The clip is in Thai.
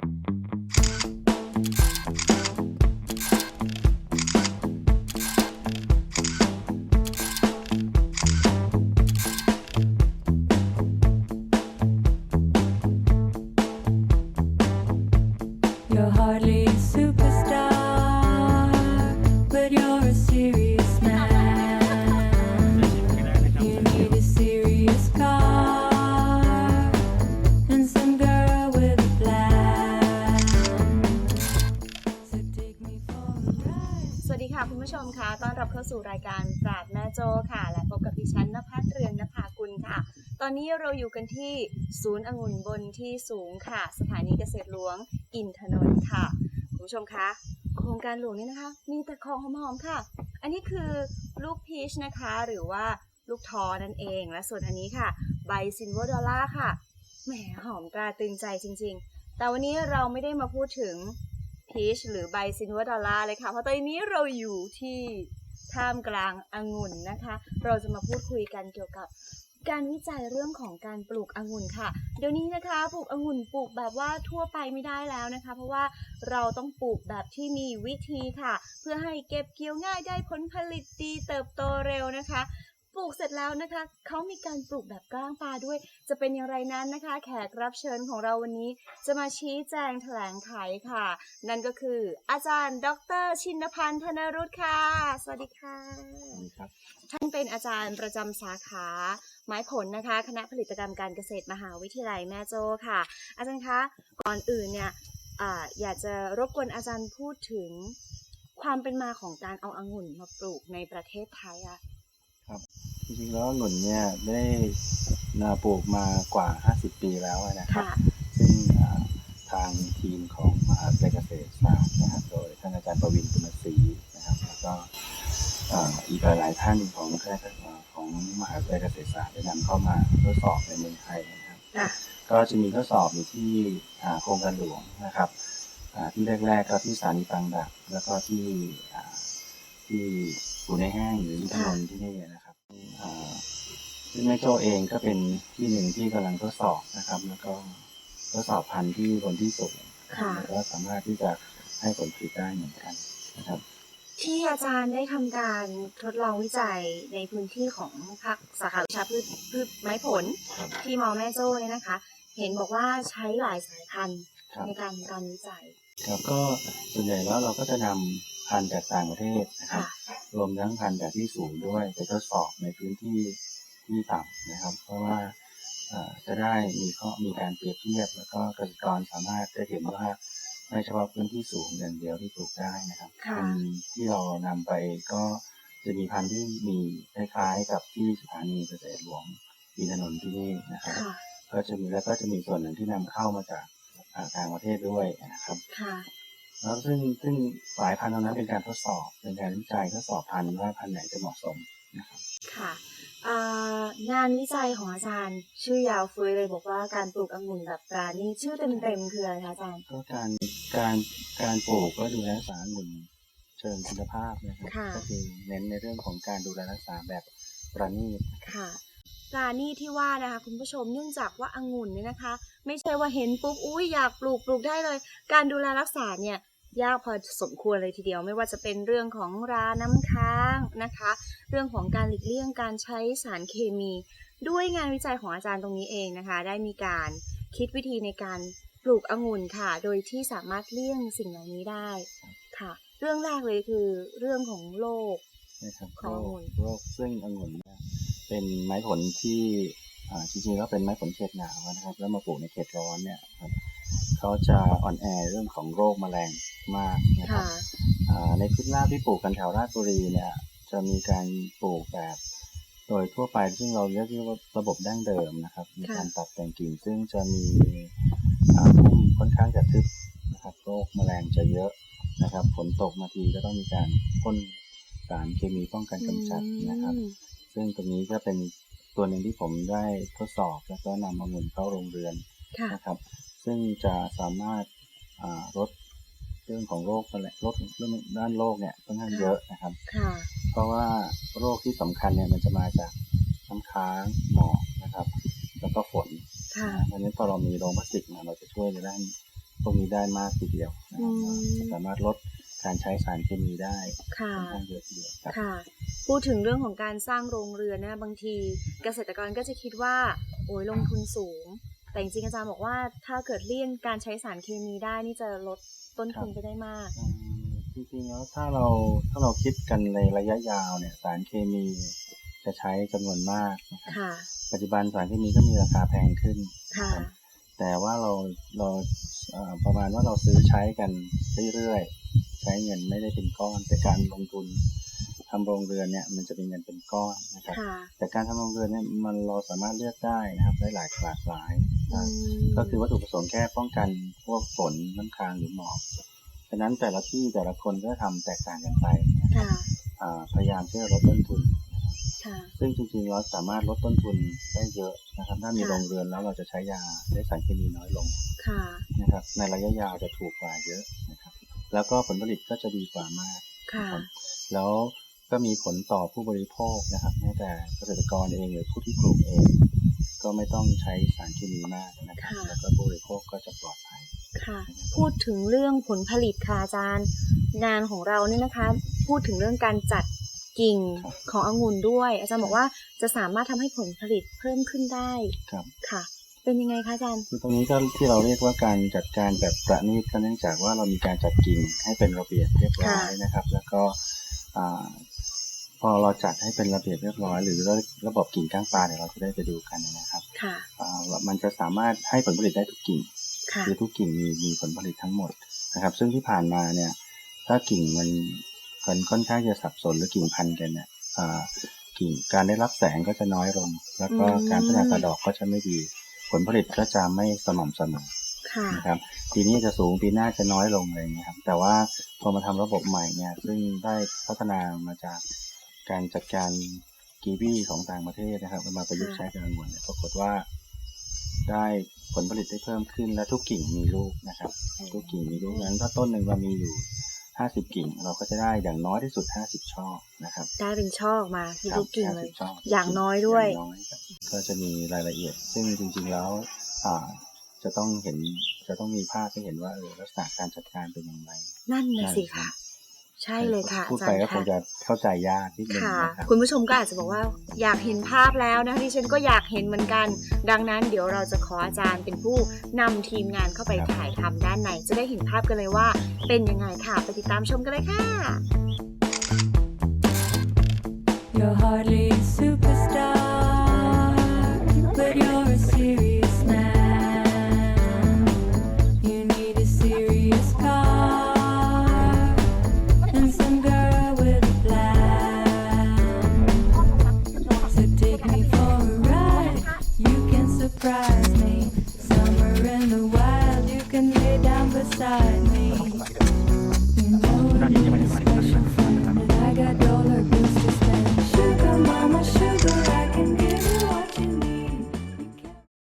Your hardly คุณผู้ชมคะต้อนรับเข้าสู่รายการปราดแม่โจค่ะ และพบกับดิฉันนภัสเรืองนภากุลค่ะ ตอนนี้เราอยู่กันที่ศูนย์องุ่นบนที่สูงค่ะ สถานีเกษตรหลวง อินทนนท์ค่ะ คุณผู้ชมคะ โครงการหลวงนี่นะคะ มีแต่ของหอมๆค่ะ อันนี้คือลูกพีชนะคะ หรือว่าลูกทอนั่นเอง และส่วนอันนี้ค่ะ ใบซินเวอร์ดอลล่าค่ะ แหมหอมตราตึงใจจริง ๆ แต่วันนี้เราไม่ได้มาพูดถึงีชหรือใบซินเวอร์ดอลลาร์เลยค่ะ เพราะตอนนี้เราอยู่ที่ท่ามกลางองุ่นนะคะ เราจะมาพูดคุยกันเกี่ยวกับการวิจัยเรื่องของการปลูกองุ่นค่ะ เดี๋ยวนี้นะคะปลูกองุ่นปลูกแบบว่าทั่วไปไม่ได้แล้วนะคะ เพราะว่าเราต้องปลูกแบบที่มีวิธีค่ะ เพื่อให้เก็บเกี่ยวง่ายได้ผลผลิตดีเติบโตเร็วนะคะ ลูกเสร็จแล้วนะคะ เขามีการปลูกแบบกล้างปลาด้วย จะเป็นอย่างไรนั้นนะคะ แขกรับเชิญของเราวันนี้ จะมาชี้แจงแถลงไขค่ะ นั่นก็คืออาจารย์ ดร ชินพันธ์ธนรุตค่ะ สวัสดีค่ะครับ ท่านเป็นอาจารย์ประจำสาขา ไม้ผลนะคะ คณะผลิตกรรมการเกษตรมหาวิทยาลัยแม่โจ้ค่ะ อาจารย์คะ ก่อนอื่นเนี่ยอาอยากจะรบกวนอาจารย์พูดถึงความเป็นมาของการเอาอางุ่นมาปลูกในประเทศไทยอะ จริงๆแล้วหนุนเนี่ยได้นาปลูกมากว่า 50 ปีแล้วนะครับค่ะซึ่งอ่าทางทีมของมหาวิทยาลัยเกษตรศาสตร์นะครับ โดยท่านอาจารย์ประวินปุณศรีนะครับ แล้วก็อ่าอีกหลายๆท่านของคณะของมหาวิทยาลัยเกษตรศาสตร์ได้นำเข้ามาทดสอบในเมืองไทยนะครับค่ะก็จะมีทดสอบอยู่ที่อ่าโครงการหลวงนะครับอ่าที่แรกๆก็ที่สถานีตังดักแล้วก็ที่อ่าที่ปูในแห้งหรือที่ถนนที่นี่นะครับอ่า ซึ่งแม่โจ้เองก็เป็นที่หนึ่งที่กำลังทดสอบนะครับ แล้วก็ทดสอบพันธุ์ที่บนที่สูงค่ะแล้วก็สามารถที่จะให้ผลผลิตได้เหมือนกันนะครับ ที่อาจารย์ได้ทำการทดลองวิจัยในพื้นที่ของภาคสาขาวิชาพืชพืชไม้ผลครับที่มอแม่โจ้เนี่ยนะคะ เห็นบอกว่าใช้หลายสายพันธุ์ครับในการการวิจัย ครับก็ส่วนใหญ่แล้วเราก็จะนำพันธุ์จากต่างประเทศนะครับค่ะรวมทั้งพันธุ์จากที่สูงด้วยไปทดสอบในพื้นที่ ที่ต่ำนะครับ เพราะว่าเอ่อจะได้มีข้อมีการเปรียบเทียบ แล้วก็เกษตรกรสามารถได้เห็นว่าไม่เฉพาะพื้นที่สูงอย่างเดียวที่ปลูกได้นะครับค่ะพันธุ์ที่เรานำไปก็จะมีพันธุ์ที่มีคล้ายๆกับที่สถานีเกษตรหลวงอินทนนท์ที่นี่นะครับค่ะก็จะมีแล้วก็จะมีส่วนหนึ่งที่นำเข้ามาจากอ่าต่างประเทศด้วยนะครับค่ะแล้วซึ่งซึ่งสายพันธุ์ตรงนั้นเป็นการทดสอบเป็นการวิจัยทดสอบพันธุ์ว่าพันธุ์ไหนจะเหมาะสมนะครับค่ะอ่า งานวิจัยของอาจารย์ ชื่อยาวเฟ้ยเลยบอกว่าการปลูกองุ่นแบบปราณีตชื่อเต็มๆคืออะไรคะอาจารย์ ก็การการการปลูกก็ดูแลรักษาหนุนเชิงคุณภาพนะครับค่ะก็คือเน้นในเรื่องของการดูแลรักษาแบบประณีตค่ะปราณีตที่ว่านะคะคุณผู้ชมเนื่องจากว่าองุ่นเนี่ยนะคะ ไม่ใช่ว่าเห็นปุ๊บอุ้ยอยากปลูกปลูกได้เลย การดูแลรักษาเนี่ย ยากพอสมควรเลยทีเดียว ไม่ว่าจะเป็นเรื่องของราน้ำค้างนะคะ เรื่องของการหลีกเลี่ยงการใช้สารเคมี ด้วยงานวิจัยของอาจารย์ตรงนี้เองนะคะ ได้มีการคิดวิธีในการปลูกองุ่นค่ะ โดยที่สามารถเลี่ยงสิ่งเหล่านี้ได้ค่ะ เรื่องแรกเลยคือเรื่องของโรคนะครับขอโรงองุ่คนโรคซึ่งองุ่นเนี่ยเป็นไม้ผลที่อ่าจริงๆก็เป็นไม้ผลเขตหนาวนะครับ แล้วมาปลูกในเขตร้อนเนี่ยครับเขาจะอ่อนแอเรื่องของโรคแมลง มากนะครับค่ะอ่าในพื้นราบที่ปลูกกันแถวราชบุรีเนี่ยจะมีการปลูกแบบโดยทั่วไปซึ่งเราเรียกว่าระบบดั้งเดิมนะครับ มีการตัดแต่งกิ่งซึ่งจะมีอ่าพุ่มค่อนข้างจะทึบนะครับโรคแมลงจะเยอะนะครับฝนตกมาทีก็ต้องมีการพ่นสารเคมีป้องกันกำจัดนะครับอืมซึ่งตรงนี้ก็เป็นตัวหนึ่งที่ผมได้ทดสอบ แล้วก็นำมาหมุนเข้าโรงเรือนค่ะนะครับ ซึ่งจะสามารถอ่าลด เรื่องของโรคแหละลดเรื่องด้านโรคเนี่ยค่อนข้างเยอะนะครับค่ะเพราะว่าโรคที่สำคัญเนี่ยมันจะมาจากน้ำค้างหมอกนะครับ แล้วก็ฝนค่ะเพราะฉะนั้นพอเรามีโรงพลาสติกมาเราจะช่วยในด้านพวกนี้ได้มากทีเดียวนะคอืรับมสามารถลดการใช้สารเคมีได้ค่ะค่อนข้างเยอะทีเดียวครับค่ะ พูดถึงเรื่องของการสร้างโรงเรือนนะบางทีเกษตรกรก็จะคิดว่า โอ้ยลงทุนสูง แต่จริงๆอาจารย์บอกว่าถ้าเกิดเลี่ยงการใช้สารเคมีได้นี่จะลดต้นทุนไปได้มากอืมจริงๆแล้วถ้าเราถ้าเราคิดกันในระยะยาวเนี่ยสารเคมีจะใช้จำนวนมากนะครับค่ะปัจจุบันสารเคมีก็มีราคาแพงขึ้นค่ะนะครับแต่ว่าเราเราเอ่อประมาณว่าเราซื้อใช้กันเรื่อยๆใช้เงินไม่ได้เป็นก้อน แต่การลงทุนทำโรงเรือนเนี่ยมันจะเป็นเงินเป็นก้อนนะครับค่ะแต่การทำโรงเรือนเนี่ยมันเราสามารถเลือกได้นะครับได้หลายหลากหลายอืนะม ก็คือวัตถุประสงค์แค่ป้องกันพวกฝนน้ำค้างหรือหมอกฉะนั้นแต่ละที่แต่ละคนก็ทำแตกต่างกันไปนะครับค่ะอ่าพยายามที่จะลดต้นทุนค่ะซึ่งจริงๆเราสามารถลดต้นทุนได้เยอะนะครับถ้ามีค่ะโรงเรือนแล้วเราจะใช้ยาได้สารเคมีน้อยลงค่ะนะครับ ในระยะยาวจะถูกกว่าเยอะนะครับ แล้วก็ผลผลิตก็จะดีกว่ามากค่ะนะครับแล้วก็มีผลต่อผู้บริโภคนะครับแม้แต่เกษตรกรเองหรือผู้ที่ปลูกเอง ก็ไม่ต้องใช้สารเคมีมากนะครับค่ะแล้วก็ผู้บริโภคก็จะปลอดภัยค่ะ พูดถึงเรื่องผลผลิตค่ะอาจารย์งานของเราเนี่ยนะคะ พูดถึงเรื่องการจัดกิ่งครับขององุ่นด้วย อาจารย์บอกว่าจะสามารถทำให้ผลผลิตเพิ่มขึ้นได้ครับค่ะ เป็นยังไงคะอาจารย์คือตรงนี้ก็ที่เราเรียกว่าการจัดการแบบประณีตก็เนื่องจากว่าเรามีการจัดกิ่งให้เป็นระเบียบเรียบร้อยนะครับ แล้วก็อ่า พอเราจัดให้เป็นระเบียบเรียบร้อย หรือระบบกิ่งก้างปลาเนี่ยเราจะได้ไปดูกันนะครับค่ะอ่ามันจะสามารถให้ผลผลิตได้ทุกกิ่งค่ะคือทุกกิ่งมีมีผลผลิตทั้งหมดนะครับ ซึ่งที่ผ่านมาเนี่ย ถ้ากิ่งมันมันค่อนข้างจะสับสนหรือกิ่งพันกันเนี่ยอ่ากิ่งการได้รับแสงก็จะน้อยลง แล้วก็อืมการพัฒนากระดอกก็จะไม่ดี ผลผลิตก็จะไม่สม่ำเสมอค่ะนะครับปีนี้จะสูงปีหน้าจะน้อยลงอะไรอย่างเงี้ยครับแต่ว่าพอมาทำระบบใหม่เนี่ยซึ่งได้พัฒนามาจาก การจัดการกีวีของต่างประเทศนะครับเอามาประยุกต์ใช้กับองุ่นเนี่ยปรากฏว่า ได้ผลผลิตได้เพิ่มขึ้นและทุกกิ่งมีลูกนะครับ ทุกกิ่งมีลูกนั้นถ้าต้นหนึ่งเรามีอยู่ห้าสิบกิ่ง เราก็จะได้อย่างน้อยที่สุดห้าสิบช่อนะครับ ได้เป็นช่อออกมาที่ครับทุกกิ่งเลย50ช่อย่างน้อยด้วยางน้อยครับก็จะมีรายละเอียด ซึ่งจริงๆแล้วอ่าจะต้องเห็นจะต้องมีภาพให้เห็นว่าเออลักษณะการจัดการเป็นอย่างไร นั่นนะสิใช่ครัค่ะบ ใช่เลยค่ะพูดอาจาไปรย์ก็คงค่ะจะเข้าใจยากนิดนึงค่ะนะครับคุณผู้ชมก็อาจจะบอกว่าอยากเห็นภาพแล้วนะคะดิฉันก็อยากเห็นเหมือนกัน ดังนั้นเดี๋ยวเราจะขออาจารย์เป็นผู้นำทีมงานเข้าไปครับถ่ายทำด้านในจะได้เห็นภาพกันเลยว่า เป็นยังไงค่ะไปติดตามชมกันเลยค่ะ You're hardly a superstar, but you're surprise me. Somewhere in the wild, you can lay down beside me. You know